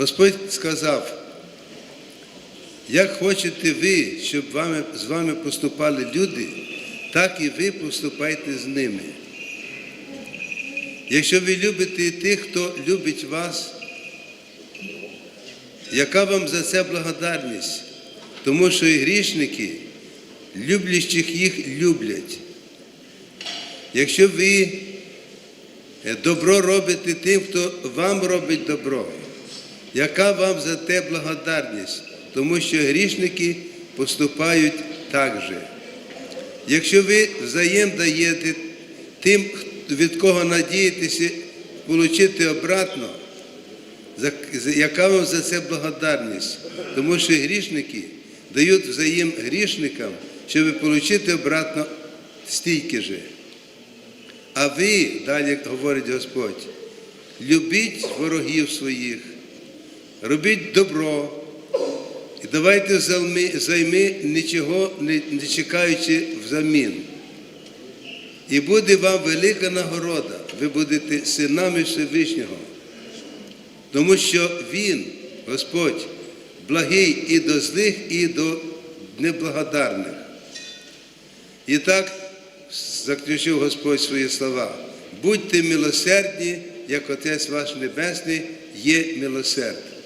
Господь сказав, як хочете ви, щоб вами, з вами поступали люди, так і ви поступайте з ними. Якщо ви любите тих, хто любить вас, яка вам за це благодарність? Тому що і грішники, люблящих їх люблять. Якщо ви е, добро робите тим, хто вам робить добро, яка вам за те благодарність? Тому що грішники поступають так же. Якщо ви взаєм даєте тим, від кого надієтеся отримати обратно, яка вам за це благодарність? Тому що грішники дають взаєм грішникам, щоб отримати обратно стільки же. А ви, далі говорить Господь, любіть ворогів своїх, робіть добро і давайте займи, нічого не, не чекаючи взамін. І буде вам велика нагорода, ви будете синами Всевишнього. Тому що Він, Господь, благий і до злих, і до неблагодарних. І так заключив Господь свої слова. Будьте милосердні, як Отець ваш Небесний є милосердний.